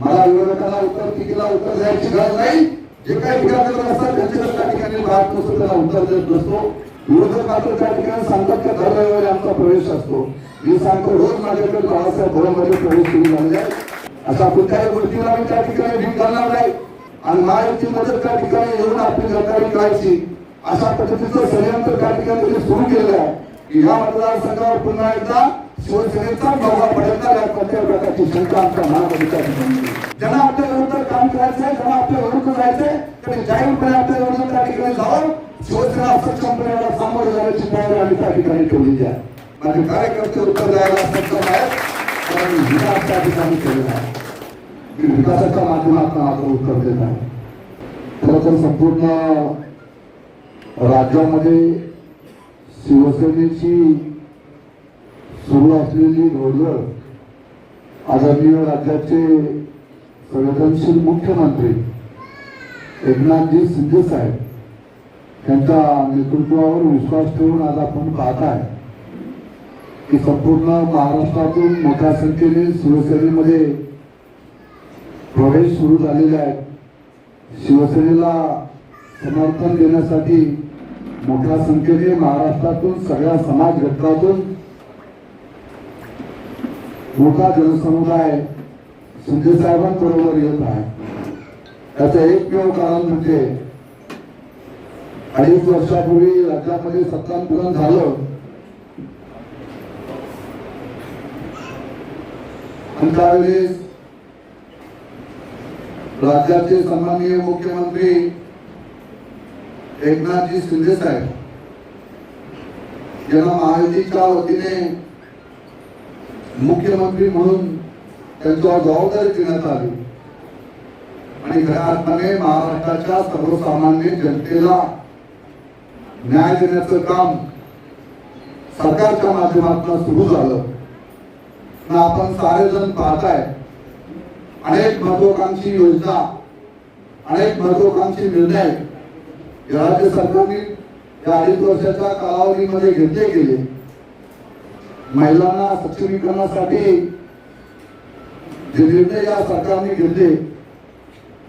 मला विरोधकाला उत्तर टीकेला उत्तर द्यायची गरज नाही. जे काही टीका करत असतात त्यांच्याकडे त्या ठिकाणी भाग नसतो त्याला उत्तर देत नसतो. विरोधक मात्र त्या ठिकाणी सांगतात की दर रविवारी आमचा प्रवेश असतो. मी सांगतो रोज माझ्याकडे बाळासाहेब भवनमध्ये प्रवेश सुरू झालेला आहे अशा कुठल्याही गोष्टीला मी त्या ठिकाणी भीक घालणार नाही. आणि महायुती मदत त्या ठिकाणी येऊन आपली गद्दारी करायची अशा पद्धतीचं षडयंत्र त्या ठिकाणी सुरू केलेलं आहे. की ह्या मतदारसंघावर पुन्हा एकदा शिवसेनेचा प्रकारची शंका आमच्या ज्यांना आपल्या विरुद्ध काम करायचंय ज्यांना आपल्या विरुद्ध जायचंय त्यांनी जाहीरपणे आपल्या विरुद्ध त्या ठिकाणी जावं शिवसेना सक्षमपणे सामोरं जाण्याची तयारी आम्ही त्या ठिकाणी ठेवलेली आहे माझे कार्यकर्ते उत्तर द्यायला सक्षम आहेत. कारण विकास त्या ठिकाणी केलेला आहे मी विकासाच्या माध्यमातून आपण उत्तर देत आहे खरं तर संपूर्ण राज्यामध्ये शिवसेनेची सुरू असलेली धोरण आदरणीय राज्याचे संवेदनशील मुख्यमंत्री एकनाथजी शिंदे साहेब त्यांच्या नेतृत्वावर विश्वास ठेवून आज आपण पाहत आहे की संपूर्ण महाराष्ट्रातून मोठ्या संख्येने शिवसेनेमध्ये प्रवेश सुरू झालेले आहेत. शिवसेनेला समर्थन देण्यासाठी मोठ्या संख्येने महाराष्ट्रातून सगळ्या समाज घटकातून मोठा जनसमुदाय शिंदे साहेबांबरोबर येत आहे. त्याचं एकमेव कारण म्हणजे अडीच वर्षापूर्वी राज्यामध्ये सत्तांतरण झालं. आणि त्यावेळेस राज्याचे सन्माननीय मुख्यमंत्री एकनाथजी शिंदे साहेब यांना महायुतीच्या वतीने मुख्यमंत्री म्हणून त्यांच्यावर जबाबदारी देण्यात आली. आणि खऱ्या अर्थाने महाराष्ट्राच्या सर्वसामान्य जनतेला न्याय देण्याचं काम सरकारच्या माध्यमातून सुरू झालं. आणि आपण सारेजण पाहताय अनेक महत्वाकांक्षी योजना अनेक महत्वाकांक्षी निर्णय या राज्य सरकारने या अडीच वर्षाच्या कालावधीमध्ये घेतले गेले. महिलांना सक्षमीकरणासाठी जे निर्णय या सरकारने घेतले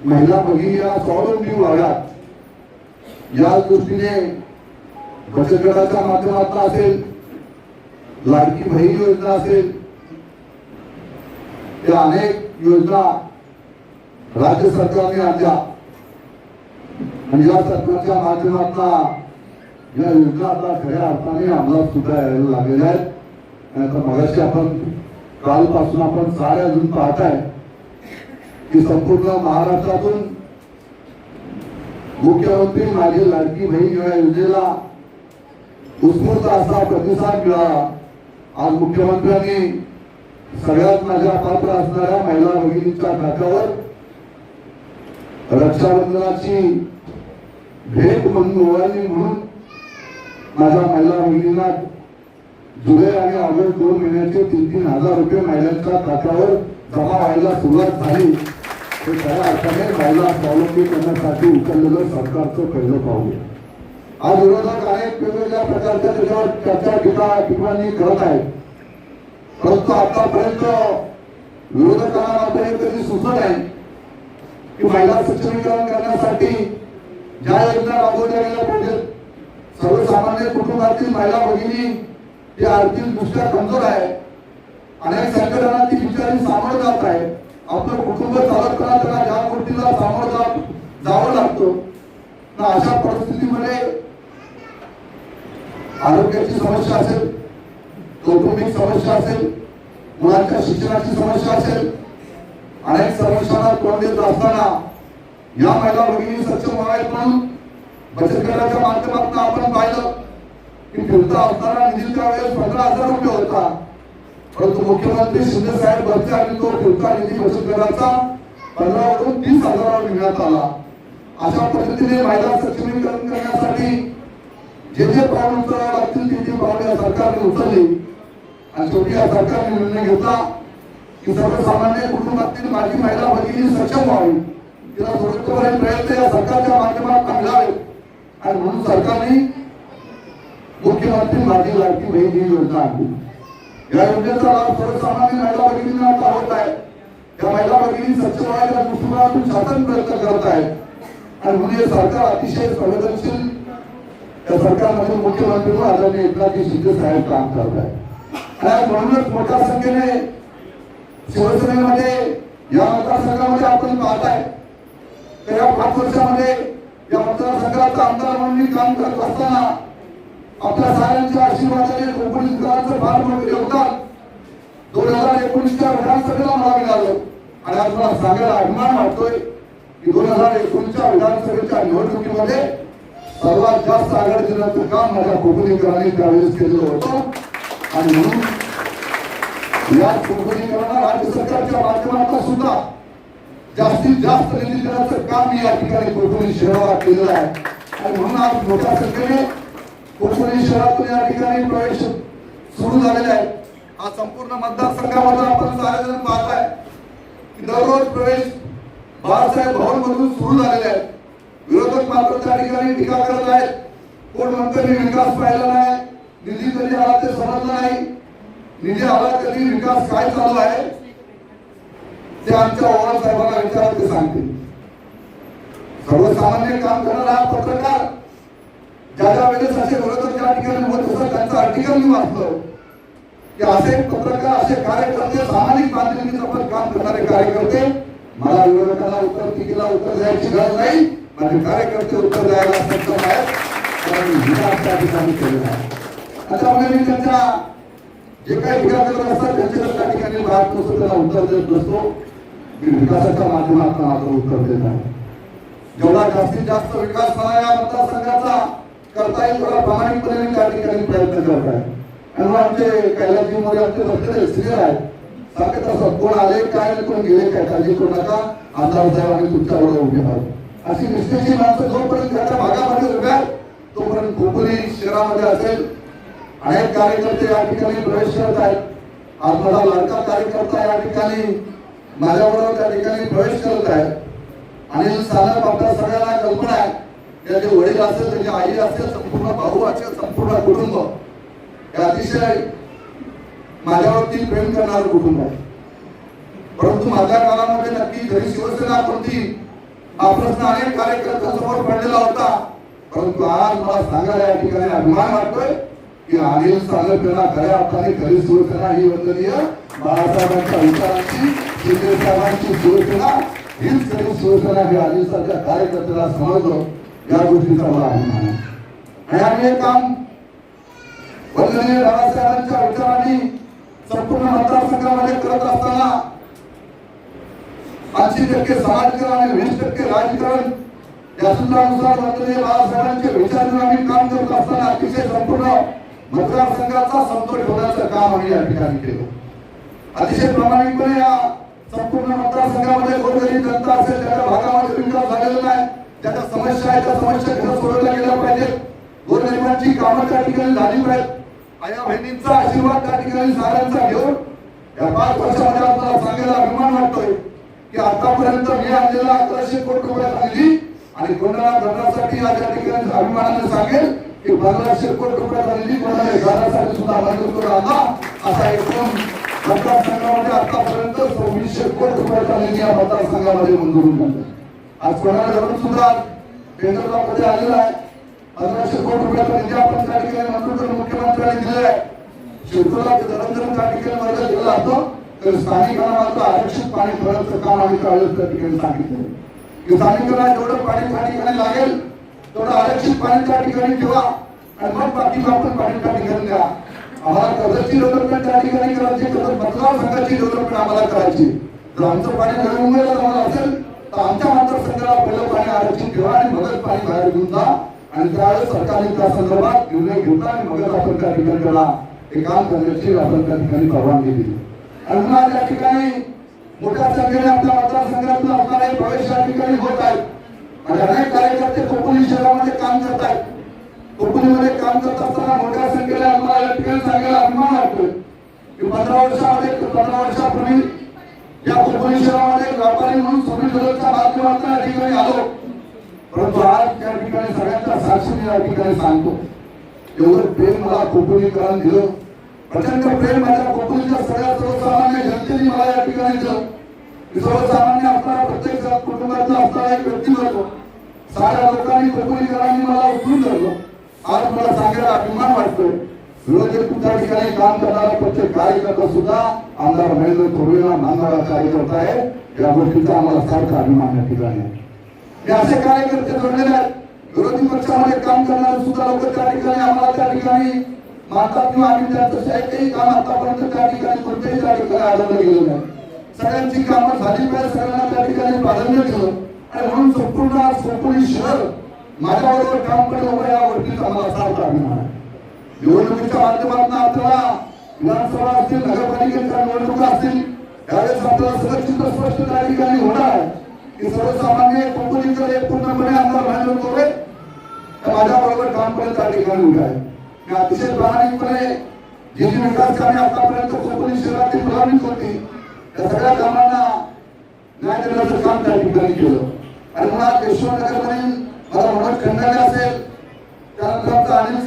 महिला भगिनी या स्वावलंबी व्हाव्यात या दृष्टीने बचत गटाच्या माध्यमातून असेल लाडकी बहीण योजना असेल त्या अनेक योजना राज्य सरकारने आणल्या. आणि या सरकारच्या माध्यमातून या योजना आता खऱ्या अर्थाने अंमलात सुद्धा यायला लागलेल्या आहेत. आणि आता मगाशी आपण कालपासून आपण सारे अजून पाहताय की संपूर्ण महाराष्ट्रातून मुख्यमंत्री माझी लाडकी बहीण या योजनेला उत्स्फूर्त असा प्रतिसाद मिळाला. आज मुख्यमंत्र्यांनी सगळ्यात माझ्या पात्र असणाऱ्या महिला भगिनींच्या खात्यावर रक्षाबंधनाची भेट म्हणून ओवाळणी म्हणून माझ्या महिला भगिनींना जुलै आणि ऑगस्ट दोन महिन्याचे तीन तीन हजार रुपये महिलांच्या खात्यावर जमा व्हायला सुरुवात झाली. ते खऱ्या अर्थाने महिला स्वावलंबी करण्यासाठी उचललेलं सरकारचं पहिलं पाऊल. आज विरोधक अनेक वेगवेगळ्या प्रकारच्या त्याच्यावर चर्चा टीका टिप्पणी करत आहेत. परंतु आतापर्यंत विरोधकांना आतापर्यंत जी सुचत आहे की महिला सक्षमीकरण करण्यासाठी ज्या योजना राबवल्या गेल्या पाहिजेत सर्वसामान्य कुटुंबातील महिला भगिनी ते आर्थिक दृष्ट्या कमजोर आहे अनेक संकटांना ती बिचारी सामोरं जात आहे आपलं कुटुंब चालवताना त्यांना ज्या गोष्टीला सामोरं जात जावं लागतं. अशा परिस्थितीमध्ये आरोग्याची समस्या असेल कौटुंबिक समस्या असेल मुलांच्या शिक्षणाची समस्या असेल अनेक समस्यांना तोंड देत असताना या महिला भगिनी सक्षम व्हावेत म्हणून बचत गटाच्या माध्यमातून आपण पाहिलं. की फिरता असताना निधीच्या त्यावेळेस पंधरा हजार रुपये होता. परंतु मुख्यमंत्री शिंदे साहेब बघते आणि तो फिरता निधी बचत गटाचा पंधरावरून तीस हजारावर घेण्यात आला. अशा पद्धतीने महिला सक्षमीकरण करण्यासाठी जे जे पाऊल उचलावे लागतील ते जे पावले या सरकारने उचलली. आणि शेवटी या सरकारने निर्णय घेतला की सर्वसामान्य कुटुंबातील माझी महिला भगिनी सक्षम व्हावी. तिला सुरक्षितपणे प्रयत्न या सरकारच्या माध्यमात मिळावे आणि म्हणून सरकारने मुख्यमंत्री माझी लाडकी बहीण ही योजना आणली या योजनेचा लाभ सर्वसामान्य महिला भगिनींना आता आहे. या महिला भगिनी स्वच्छ व्हायच्या दृष्टिकोनातून शासन प्रयत्न करत आहेत आणि म्हणून हे सरकार अतिशय संवेदनशील त्या सरकारमध्ये मुख्यमंत्री आदरणीय एकनाथजी शिंदे साहेब काम करत आहेत. आणि म्हणूनच मोठ्या संख्येने शिवसेनेमध्ये या मतदारसंघामध्ये आपण पाहताय. तर या पाच वर्षामध्ये या मतदारसंघाचा आमदार म्हणून काम करत असताना आपल्या साऱ्यांच्या आशीर्वादाने कोकणीकरांचं फार मोठं योगदान दोन हजार एकोणीसच्या विधानसभेला मला मिळालं आणि आज मला सांगायला अभिमान वाटतोय की दोन हजार एकोणीसच्या विधानसभेच्या निवडणुकीमध्ये सर्वात जास्त आघाडी देण्याचं काम माझ्या कोकणीकरांनी त्यावेळेस केलेलं होतं. आणि म्हणून या कोकणीकरांना राज्य सरकारच्या माध्यमातून सुद्धा जास्तीत जास्त निधी देण्याचं काम या ठिकाणी कोकणी शहराला केलेलं आहे. आणि म्हणून आज मोठ्या संख्येने कोकणी शहरातून या ठिकाणी प्रवेश सुरू झालेला आहे. हा संपूर्ण मतदारसंघामधून आपण सारेजण पाहताय की दररोज प्रवेश बाळासाहेब भवन मधून सुरू झालेले आहेत विरोधक मात्र त्या ठिकाणी टीका करत आहेत. कोण म्हणतं मी विकास पाहिला नाही निधी कधी आला ते समजलं नाही. निधी आला कधी विकास काय चालू आहे? ते आमच्या ओव्हाळ साहेबांना विचारत ते सांगतील. सर्वसामान्य काम करणारा हा पत्रकार ज्या ज्या वेळेस असे विरोधक त्या ठिकाणी होत असतात त्यांचं आर्टिकल मी वाचलं की असे पत्रकार असे कार्यकर्ते सामाजिक बांधिलकीचं पण काम करणारे कार्यकर्ते मला विरोधकाला उत्तर टीकेला उत्तर द्यायची गरज नाही माझे कार्यकर्ते उत्तर द्यायला सक्षम आहेत. कारण विकास ठिकाणी केलेला आहे. त्याच्यामुळे मी त्यांच्या जे काही करत असतात त्या ठिकाणी राहत नसतो त्याला उत्तर देत नसतो. मी विकासाच्या माध्यमातून उत्तर देत आहे. जेवढा जास्तीत जास्त विकास मला या मतदारसंघाचा करता येईल थोडा प्रामाणिकपणे त्या ठिकाणी प्रयत्न करत आहे. आणि मग आमचे कैलासजी मध्ये आमचे सगळे सिनियर आहेत सांगत असतात कोण आले काय कोण गेले काय काळजी करू नका. आमदार साहेब आम्ही तुमच्यावर उभे आहोत अशी निष्ठेची माणसं जोपर्यंत त्याच्या भागामध्ये उभ्या तोपर्यंत कोकणी शहरामध्ये असेल. अनेक कार्यकर्ते या ठिकाणी प्रवेश करत आहेत. आज माझा लाडका कार्यकर्ता या ठिकाणी माझ्याबरोबर त्या ठिकाणी प्रवेश करत आहे. आणि साधारण आपल्या सगळ्यांना कल्पना आहे. त्याचे वडील असेल त्याची आई असेल संपूर्ण भाऊ असेल संपूर्ण कुटुंब हे अतिशय माझ्यावरती प्रेम करणारं कुटुंब आहे. परंतु माझ्या काळामध्ये नक्की घरी शिवसेना कोणती? हा प्रश्न अनेक कार्यकर्त्यांसमोर पडलेला होता. परंतु आज मला सांगायला या ठिकाणी अभिमान वाटतोय की अनिल सागरकरांना खऱ्या अर्थाने खरी शिवसेना ही वंदनीय बाळासाहेबांच्या विचारांची शिंदे साहेबांची शिवसेना हीच खरी शिवसेना हे अनिल सारख्या कार्यकर्त्याला समजलं या गोष्टीचा मला अभिमान आहे. आणि आम्ही हे काम वंदनीय बाळासाहेबांच्या विचारांनी संपूर्ण मतदारसंघामध्ये करत असताना ऐंशी टक्के समाजकारण आणि वीस टक्के राजकारण या सूत्रानुसार वंदनीय बाळासाहेबांचे विचार आम्ही काम करत असताना अतिशय संपूर्ण मतदारसंघाचा समतोल ठेवण्याचं काम आम्ही या ठिकाणी केलं. अतिशय प्रामाणिकपणे या संपूर्ण मतदारसंघामध्ये गोरगरीब जनता असेल त्याच्या भागात त्याच्या समस्या आहेत सोडवल्या गेल्या पाहिजेत गोरगरिबांची कामं त्या ठिकाणी झाली पाहिजेत. आया बहिणींचा आशीर्वाद त्या ठिकाणी साऱ्यांचा घेऊन या पाच वर्षामध्ये आपल्याला सांगायला अभिमान वाटतोय की आतापर्यंत मी आणलेला अकराशे कोटी रुपयाचा निधी आणि कोणाला धरणासाठी या त्या ठिकाणी अभिमानाने सांगेल की बाराशे कोटी रुपयाचा निधी कोणाला घरासाठी सुद्धा मंजूर करून आणला असा एकूण मतदारसंघामध्ये आतापर्यंत सव्वीसशे कोटी रुपयाचा निधी या मतदारसंघामध्ये मंजूर झाला. आज कोणाला धरून सुद्धा मध्ये आलेला आहे. पंधराशे कोटी रुपयाचा निधी आपण त्या ठिकाणी मंजूर करून मुख्यमंत्र्यांनी दिलेला आहे शिवसेना धरमधरून त्या ठिकाणी वर्ग दिला असतो तर स्थानिकांना मात्र आरक्षित पाणी भरण्याचं काम आम्ही त्यावेळेस त्या ठिकाणी सांगितलं. की स्थानिकांना जेवढं पाणी त्या ठिकाणी लागेल तेवढं आरक्षित पाणी त्या ठिकाणी ठेवा. आणि मग बाकी आपण पाणी त्या ठिकाणी द्या. आम्हाला कदरची डेव्हलपमेंट त्या ठिकाणी करायची कर्ज मतदारसंघाची डेव्हलपमेंट आम्हाला करायची. तर आमचं पाणी नवी मुंबईला जाणार असेल तर आमच्या मतदारसंघाला पहिलं पाणी आरक्षण ठेवा आणि मगच पाणी बाहेर घेऊन जा. आणि त्यावेळेस सरकारने त्या संदर्भात निर्णय घेतला आणि मगच आपण त्या ठिकाणी त्याला हे काम करण्याची आपण त्या ठिकाणी परवानगी दिली. आणि पुन्हा त्या ठिकाणी मोठ्या संख्येने आपल्या मतदारसंघातून असणारे प्रवेश या ठिकाणी होत आहेत आणि अनेक कार्यकर्ते कोकणी शहरामध्ये काम करत आहेत. कोकणीमध्ये काम करत असताना मोठ्या संख्येने आम्हाला या ठिकाणी सांगायला अभिमान वाटतोय. की पंधरा वर्षामध्ये पंधरा वर्षापूर्वी या कोकणी शहरामध्ये व्यापारी म्हणून सुनील दलालच्या माध्यमातून या ठिकाणी आलो. परंतु आज त्या ठिकाणी सगळ्यांच्या साक्षीने या ठिकाणी सांगतो. एवढं प्रेम मला कोकणीकरण दिलं. प्रचंड प्रेम माझ्या कोकणीच्या सगळ्या सर्वसामान्य जनतेने मला या ठिकाणी दिलं. मी सर्वसामान्य असणारा प्रत्येक कुटुंबातला असणारा एक व्यक्तिमत्व साऱ्या लोकांनी कोकणीकरांनी मला उचलून धरलं. आज मला सांगायला अभिमान वाटतोय. विरोधी त्या ठिकाणी काम करणारा प्रत्येक कार्यकर्ता सुद्धा आमदार महेंद्र थोरवेला मानणारा कार्यकर्ता आहे या गोष्टीचा आम्हाला सारखा अभिमान या ठिकाणी आहे. हे असे कार्यकर्ते जोडलेले आहेत. विरोधी पक्षामध्ये काम करणारे सुद्धा लोक त्या ठिकाणी आम्हाला त्या ठिकाणी मानतात किंवा आम्ही त्यांचं एकही काम आतापर्यंत त्या ठिकाणी कोणत्याही त्या ठिकाणी आढळलं गेलं नाही. सगळ्यांची कामं झाली पाहिजे सगळ्यांना त्या ठिकाणी प्राधान्य दिलं. आणि म्हणून संपूर्ण संपूर्ण शहर माझ्याबरोबर काम करत या गोष्टीचा आम्हाला सारखा अभिमान आहे. निवडणुकीच्या माध्यमातून आपल्याला विधानसभा असतील नगरपालिकेच्या निवडणुका असतील त्यावेळेस आपल्याला सुरक्षित स्पष्ट त्या ठिकाणी होणार. की सर्वसामान्य कंपनीकडे पूर्णपणे आमदार भांडवल तोरे माझ्या बरोबर काम करत त्या ठिकाणी उभे आहे मी अतिशय प्रामाणिकपणे जी जी विकास कामे आतापर्यंत कोकणी शहरातील प्रभावित होती. त्या सगळ्या कामांना न्याय देण्याचं काम त्या ठिकाणी केलं. आणि मला यशवंत नगरमधील मला मनोज खंडारे असेल त्यानंतर आमचा अनिल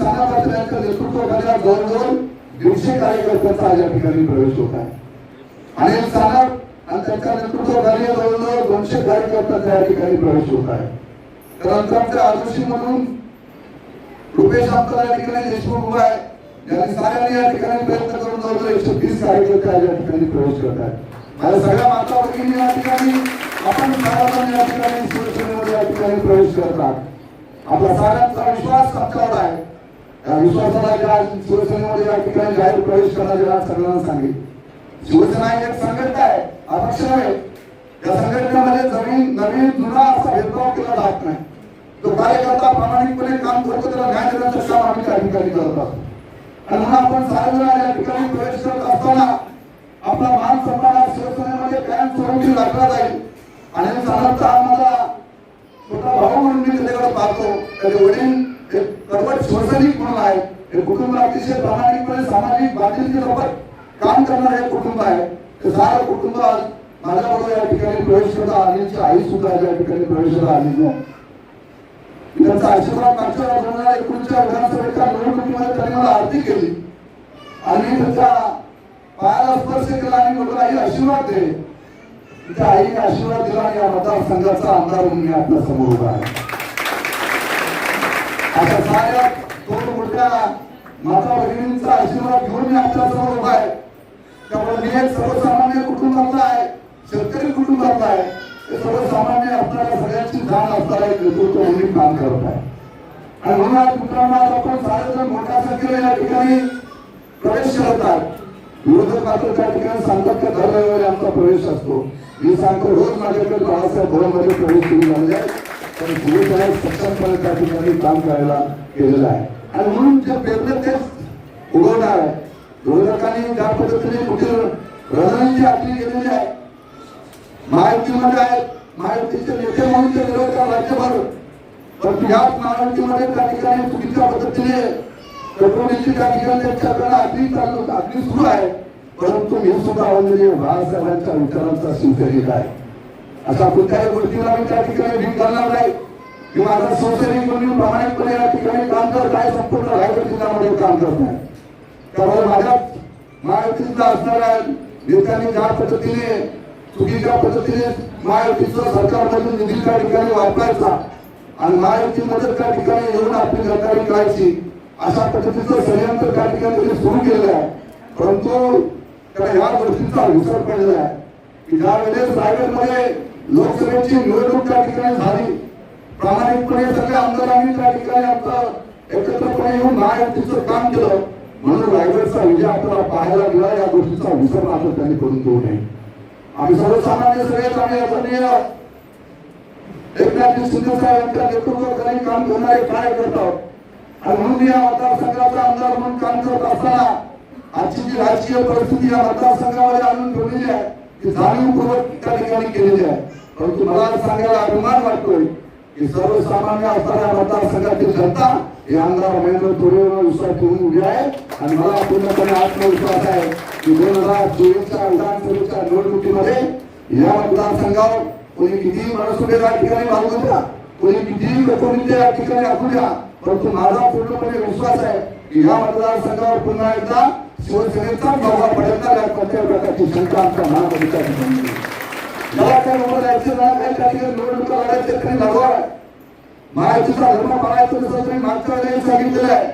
सानापात्र यांच्या दोन दीडशे कार्यकर्त्यांचा आज या ठिकाणी प्रवेश होत आहे. अनिल सानप आणि त्यांच्या नेतृत्वाखाली जवळजवळ दोनशे कार्यकर्त्यांचा या ठिकाणी प्रवेश होत आहे. तर आमच्या आदर्शी म्हणून रुपेश आमचा या ठिकाणी देशमुख उभा आहे. साऱ्यांनी या ठिकाणी प्रयत्न करून जवळजवळ एकशे तीस कार्यकर्ते आज या ठिकाणी प्रवेश करत आहेत. माझ्या सगळ्या माता भगिनी या ठिकाणी आपण साधारण या ठिकाणी शिवसेनेमध्ये या ठिकाणी प्रवेश करतात आपला सगळ्यांचा विश्वास आमच्यावर आहे. विश्वासाला ज्या शिवसेनेमध्ये या ठिकाणी जाहीर प्रवेश करण्याच्या सगळ्यांना सांगेल शिवसेना एक संघटना आहे अपक्ष आहे. या संघटनेमध्ये जमीन नवीन जुना असा भेदभाव केला जात नाही. तो कार्यकर्ता प्रामाणिकपणे काम करतो त्याला न्याय देण्याचं काम आम्ही त्या ठिकाणी करत असतो आणि म्हणून आपण सार्वजनिक या ठिकाणी प्रवेश करत असताना आपला मान सन्मान हा शिवसेनेमध्ये कायम स्वरूपी राखला जाईल. आणि साधारणतः आम्हाला छोटा भाऊ म्हणून मी त्याच्याकडे पाहतो. त्याचे वडील कडवट शिवसैनिक म्हणून आहे. हे कुटुंब अतिशय प्रामाणिकपणे सामाजिक बांधिलकी सोबत काम करणारे हे कुटुंब आहे. ते सारं कुटुंब आज माझ्याबरोबर या ठिकाणी प्रवेश करता अनिलची आई सुद्धा या ठिकाणी प्रवेश करता आली त्यांचा आशीर्वाद मागच्या दोन हजार एकोणीसच्या विधानसभेच्या निवडणुकीमध्ये त्यांनी मला आरती केली. आणि मी त्यांच्या पायाला स्पर्श केला आणि म्हटलं आई आशीर्वाद दे. त्या आईने आशीर्वाद दिला आणि या मतदारसंघाचा आमदार म्हणून मी आपल्यासमोर उभा आहे. आता साऱ्या दोन मोठ्या माता भगिनींचा आशीर्वाद घेऊन मी आपल्यासमोर उभा आहे. त्यामुळे मी एक सर्वसामान्य कुटुंबातला आहे शेतकरी कुटुंबातला आहे. ते सर्वसामान्य आपल्याला सगळ्यांची जाण असणारा एक नेतृत्व म्हणून काम करत आहे. आणि म्हणून आज मित्रांनो आज आपण सारेजण मोठ्या संख्येने या ठिकाणी प्रवेश करतात विरोधक मात्र त्या ठिकाणी सांगतात त्या दर रविवारी आमचा प्रवेश असतो. मी सांगतो रोज माझ्याकडे बाळासाहेब भवनमध्ये प्रवेश सुरू झालेला आहे आणि शिवसेना सक्षमपणे त्या ठिकाणी काम करायला केलेलं आहे. आणि म्हणून जे पेरलं तेच उगवणार आहे. विरोधकांनी ज्या पद्धतीने कुठे रणनीती आपली गेलेली आहे. महायुतीमध्ये आहेत महायुतीचे नेते म्हणून ते विरोध राज्यभर. पण याच महायुतीमध्ये त्या ठिकाणी चुकीच्या पद्धतीने पेट्रोलिंगची त्या ठिकाणी त्यांच्याकडे अगदी चालू अगदी सुरू आहे. परंतु हे सुद्धा म्हणजे बाळासाहेबांच्या विचारांचा शिवसैनिक आहे. अशा कोणत्याही गोष्टीला मी त्या ठिकाणी भीक करणार नाही. किंवा आता शिवसैनिक म्हणून प्रामाणिकपणे या ठिकाणी काम करत आहे संपूर्ण रायगड जिल्ह्यामध्ये काम करत नाही. त्यामुळे माझ्या महायुतीचा असणाऱ्या नेत्यांनी ज्या पद्धतीने चुकीच्या पद्धतीने महायुतीचं सरकारमधून निधी त्या ठिकाणी वापरायचा आणि महायुती मदत त्या ठिकाणी येऊन आपली सरकारी करायची अशा पद्धतीचं षडयंत्र त्या ठिकाणी सुरू केलेलं आहे. परंतु त्याला ह्या गोष्टींचा विसर पडलेला आहे. की ज्या वेळेस रायगडमध्ये लोकसभेची निवडणूक त्या ठिकाणी झाली. प्रामाणिकपणे सगळ्या आमदारांनी त्या ठिकाणी आपलं एकत्रपणे येऊन महायुतीचं काम केलं. म्हणून रायगडचा विजय आपल्याला पाहायला मिळाला या गोष्टीचा विसर आपण त्यांनी करून देऊ नये. आम्ही सर्वसामान्य सगळेच आम्ही आदरणीय एकनाथजी शिंदे साहेबांच्या नेतृत्वाखाली काम करणारे काय करतात? आणि म्हणून या मतदारसंघाचा आमदार म्हणून काम करत असताना आजची जी राजकीय परिस्थिती या मतदारसंघामध्ये आणून ठेवलेली आहे ती जाणीवपूर्वक त्या ठिकाणी केलेली आहे. परंतु मला सांगायला अभिमान वाटतोय की सर्वसामान्य असणाऱ्या मतदारसंघातील जनता हे आमदार महेंद्र तोरेवर विश्वास ठेवून उभे आहे. आणि मला पूर्णपणे आत्मविश्वास आहे की दोन हजार चोवीसच्या विधानसभेच्या निवडणुकीमध्ये या मतदारसंघावर कोणी कितीही मनसुबे या ठिकाणी बांधू द्या कोणी कितीही लोकनित्य या ठिकाणी असू द्या. परंतु माझा पूर्णपणे विश्वास आहे की या मतदारसंघावर पुन्हा एकदा शिवसेनेचा प्रभाव पडेल या कोणत्याही प्रकारची शंका आमच्या मनामध्ये त्या ठिकाणी मला काही ना काही त्या ठिकाणी निवडणुका लढायच्या तरी लढवा महायुतीचा धर्म पाळायचं जसं तुम्ही मागच्या वेळेला सांगितलेलं आहे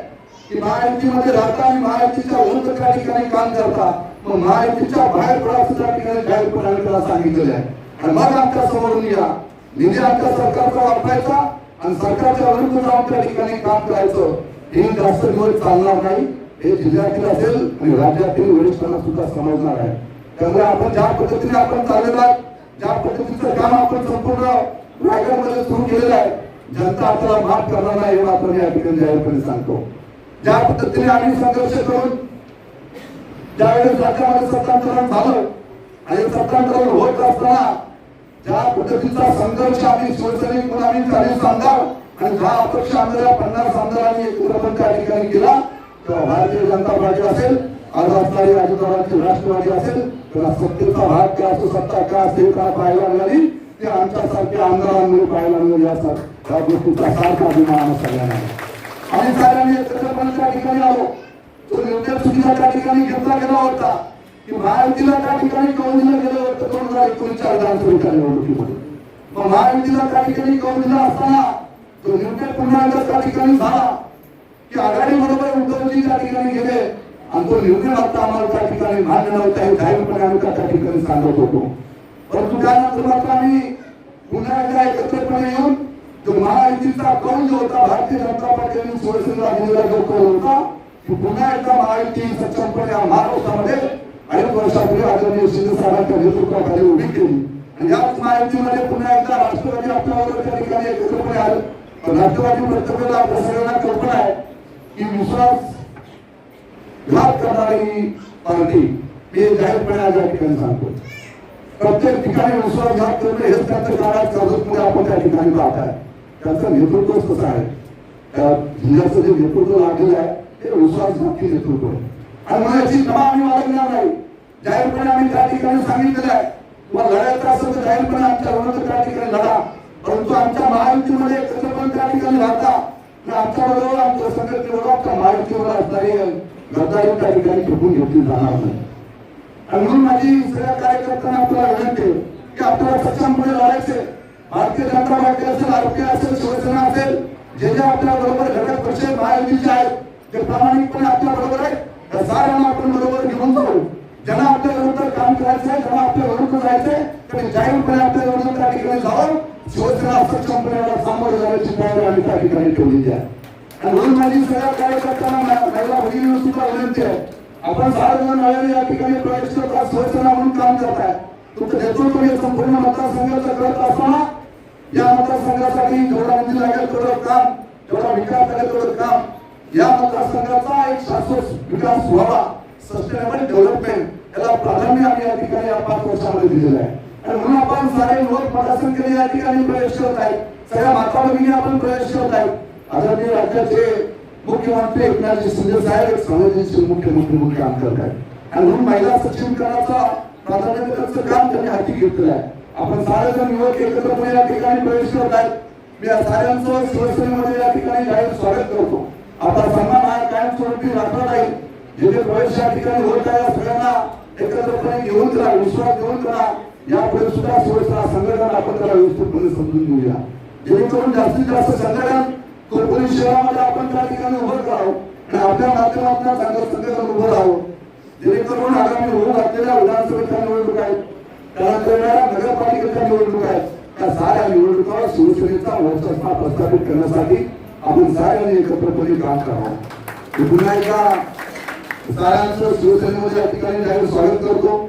की महायुतीमध्ये राहता आणि महायुतीच्या विरुद्ध त्या ठिकाणी काम करता मग महायुतीच्या बाहेर पडा सुद्धा ठिकाणी बाहेर आम्ही सांगितलेलं आहे आणि मग आमच्या समोरून या निधी आमच्या सरकारचा वापरायचा आणि सरकारच्या विरुद्ध जाऊन त्या ठिकाणी काम करायचं. हे जास्त दिवस चालणार नाही. हे जिल्ह्यातील असेल आणि राज्यातील वरिष्ठांना सुद्धा समजणार आहे. त्यामुळे आपण ज्या पद्धतीने आपण चाललेलो आहोत ज्या पद्धतीचं काम आपण संपूर्ण रायगडमध्ये सुरू केलेलं आहे जनता आपल्याला माफ करणार नाही एवढं आपण या ठिकाणी जाहीरपणे सांगतो. ज्या पद्धतीने आम्ही संघर्ष करून ज्यावेळेस राज्यामध्ये सत्तांतरण झालं आणि सत्तांतरण होत असताना ज्या पद्धतीचा संघर्ष आम्ही शिवसैनिक म्हणून आम्ही चाळीस आमदार आणि दहा अपक्ष आमदार पन्नास आमदारांनी एकत्रपणे त्या ठिकाणी केला भारतीय जनता पार्टी असेल आज असणारी राजकारणाची राष्ट्रवादी असेल तेव्हा सत्तेचा भाग काय असतो सत्ता काय असते का पाहायला मिळाली? ते आमच्यासारख्या आमदारांमुळे पाहायला मिळाली असतात. त्या गोष्टीचा सारखा अभिमान सगळ्यांना आणि सगळ्यांनी एकत्रपणे त्या ठिकाणी आलो. तो निर्णय सुद्धा त्या ठिकाणी घेतला गेला होता. की महायुतीला त्या ठिकाणी कौन दिलं गेलं होतं दोन हजार एकोणीसच्या विधानसभेच्या निवडणुकीमध्ये. मग महायुतीला त्या ठिकाणी कौन दिला असताना तो निर्णय पुन्हा एकदा त्या ठिकाणी झाला. की आघाडी बरोबर उद्धवजी त्या ठिकाणी गेले. आणि तो निर्णय मात्र आम्हाला त्या ठिकाणी मान्य नव्हता हे जाहीरपणे आम्ही त्या ठिकाणी सांगत होतो. परंतु त्यानंतर मात्र आम्ही पुन्हा एकदा एकत्रपणे येऊन जो महायुतीचा कौल जो होता भारतीय जनता पार्टीने शिवसेनेला दिलेला जो कौल होता की पुन्हा एकदा महायुती सक्षमपणे महाराष्ट्रामध्ये अनेक वर्षापूर्वी आदरणीय शिंदे साहेबांच्या नेतृत्वाखाली उभी केली. आणि याच महायुतीमध्ये पुन्हा एकदा राष्ट्रवादी आपल्याबरोबर त्या ठिकाणी एकत्रपणे आलं. राष्ट्रवादी प्रत्येकाला आपल्या सगळ्यांना कल्पना आहे की विश्वास घात करणारी पार्टी मी जाहीरपणे आज या ठिकाणी सांगतो. प्रत्येक ठिकाणी विश्वासघात करणं हेच त्यांचं कारण कर्जतमध्ये आपण त्या ठिकाणी पाहत आहे त्यांचं नेतृत्वच कसं आहे? त्या जिल्ह्याचं जे नेतृत्व लागलेलं आहे ते विश्वासघाती नेतृत्व आहे. आणि मला याची क्षमा आम्ही वाढवणार नाही. जाहीरपणे आम्ही त्या ठिकाणी सांगितलेलं आहे. तुम्हाला लढायचं असेल तर जाहीरपणे आमच्या विरोधात त्या ठिकाणी लढा. परंतु आमच्या महायुतीमध्ये एकत्र पण त्या ठिकाणी राहता. आमच्याबरोबर आमच्या बरोबर आमच्या संघटनेबरोबर आमच्या महायुतीवर असणारी गद्दारी त्या ठिकाणी झोपून घेतली जाणार नाही. आणि म्हणून माझी सगळ्या कार्यकर्त्यांना आपल्याला विनंती आहे की आपल्याला सक्षमपणे लढायचे भारतीय जनता पार्टी असेल आरोग्य असेल शिवसेना असेल जे जे आपल्या बरोबर घटक पक्ष महायुतीचे आहेत ते प्रामाणिकपणे आपल्या बरोबर आहेत त्या साऱ्यांना आपण बरोबर घेऊन जाऊ. ज्यांना आपल्या विरुद्ध काम करायचंय ज्यांना आपल्या विरुद्ध जायचंय त्यांनी जाहीरपणे आपल्या विरुद्ध त्या ठिकाणी जावं. शिवसेना सक्षमपणे याला सामोरं जाण्याची तयारी आम्ही त्या ठिकाणी ठेवलेली आहे. आणि म्हणून माझी सगळ्या कार्यकर्त्यांना मा- महिला भगिनी सुद्धा विनंती आहे. आपण सार्वजनिक नव्याने या ठिकाणी प्रवेश करत आहात, शिवसेना म्हणून काम करत आहे तुमचं नेतृत्व हे संपूर्ण मतदारसंघाचं करत असताना या मतदारसंघासाठी जेवढा निधी लागेल तेवढं काम जेवढा विकास लागेल तेवढं काम. या मतदारसंघाचा एक शाश्वत विकास व्हावा सस्टेनेबल डेव्हलपमेंट याला प्राधान्य आम्ही या ठिकाणी या पाच वर्षामध्ये दिलेलं आहे. आणि म्हणून आपण सारे लोक प्रशासन केले या ठिकाणी प्रवेश करत आहे. सगळ्या माता भगिनी आपण प्रवेश करत आहे. आदरणीय राज्याचे मुख्यमंत्री एकनाथजी शिंदे साहेब एक संवेदनशील मुख्यमंत्री म्हणून काम करत आहेत. आणि म्हणून महिला सक्षमीकरणाचा प्राधान्यतेचं काम त्यांनी हाती घेतलेलं आहे. आपण सारेजण युवक एकत्रपणे या ठिकाणी प्रवेश करत आहेत. मी या साऱ्यांचं शिवसेनेमध्ये या ठिकाणी जाहीर स्वागत करतो. आता सन्मान हा कायमस्वरूपी राखला राहील जे प्रवेश या ठिकाणी होत आहे सगळ्यांना एकत्रपणे घेऊन करा विश्वास घेऊन करा यापुढे सुद्धा सुरक्षा संघटना आपण त्याला व्यवस्थितपणे समजून घेऊया. जेणेकरून जास्तीत जास्त संघटन कोकणी शहरामध्ये आपण त्या ठिकाणी उभं करावं आणि आपल्या माध्यमातून चांगलं संघटन उभं राहावं. जेणेकरून आगामी होऊ घातलेल्या विधानसभेच्या निवडणूक आहेत त्यानंतर नगरपालिकेच्या निवडणूक आहेत त्या साऱ्या निवडणुकावर शिवसेनेचा वर्चस्व प्रस्थापित करण्यासाठी आपण साऱ्यांनी एकत्रपणे काम करावं. पुन्हा एकदा साऱ्यांचं शिवसेनेमध्ये या ठिकाणी जाहीर स्वागत करतो.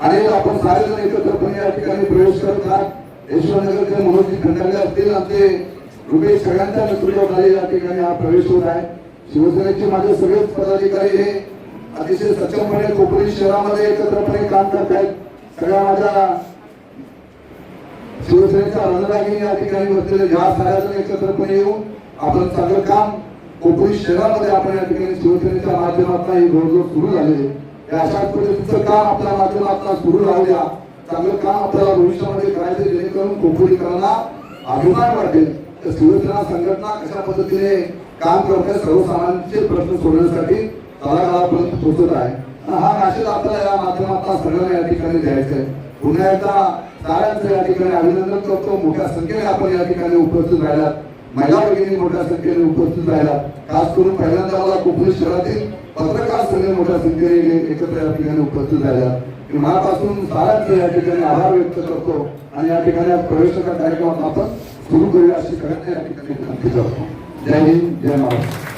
आणि आपण सारेजण एकत्रपणे या ठिकाणी प्रवेश करत आहात यशवंतनगरचे मनोजी खंडागळे असतील आमचे रुपेश सगळ्यांच्या नेतृत्वाखाली या ठिकाणी हा प्रवेश होत आहे. शिवसेनेचे माझे सगळेच पदाधिकारी हे अतिशय सक्षमपणे कोकणी शहरामध्ये एकत्रपणे काम करत आहेत. सगळ्या माझ्या शिवसेनेचा रणरागिणी या ठिकाणी बसलेले ह्या साऱ्याजण एकत्रपणे येऊन आपण सगळं काम कोकणी शहरामध्ये आपण या ठिकाणी शिवसेनेच्या माध्यमातून ही घोडदौड सुरू झालेली अशा काम आपल्या माध्यमातून सुरू राहिल्या? चांगलं काम आपल्याला भविष्यामध्ये करायचं जेणेकरून कोकणीकरांना अभिमान वाटेल तर शिवसेना संघटना कशा पद्धतीने काम करते सर्वसामान्यांचे प्रश्न सोडवण्यासाठी तळागाळापर्यंत पोहोचत आहे. हा मॅसेज आपल्याला या माध्यमातून सगळ्यांना या ठिकाणी द्यायचं आहे. पुन्हा एकदा साऱ्यांचं या ठिकाणी अभिनंदन करतो. मोठ्या संख्येने आपण या ठिकाणी उपस्थित राहिलात. महिला भगिनी मोठ्या संख्येने उपस्थित राहिला. खास करून पहिल्यांदा मला कोकणी शहरातील पत्रकार संघ मोठ्या संख्येने एकत्र या ठिकाणी उपस्थित राहिला. मनापासून साऱ्यांचे या ठिकाणी आभार व्यक्त करतो आणि या ठिकाणी आज कार्यक्रमात आपण सुरू करूया अशी सगळ्यांना या ठिकाणी विनंती करतो. जय हिंद जय महाराष्ट्र.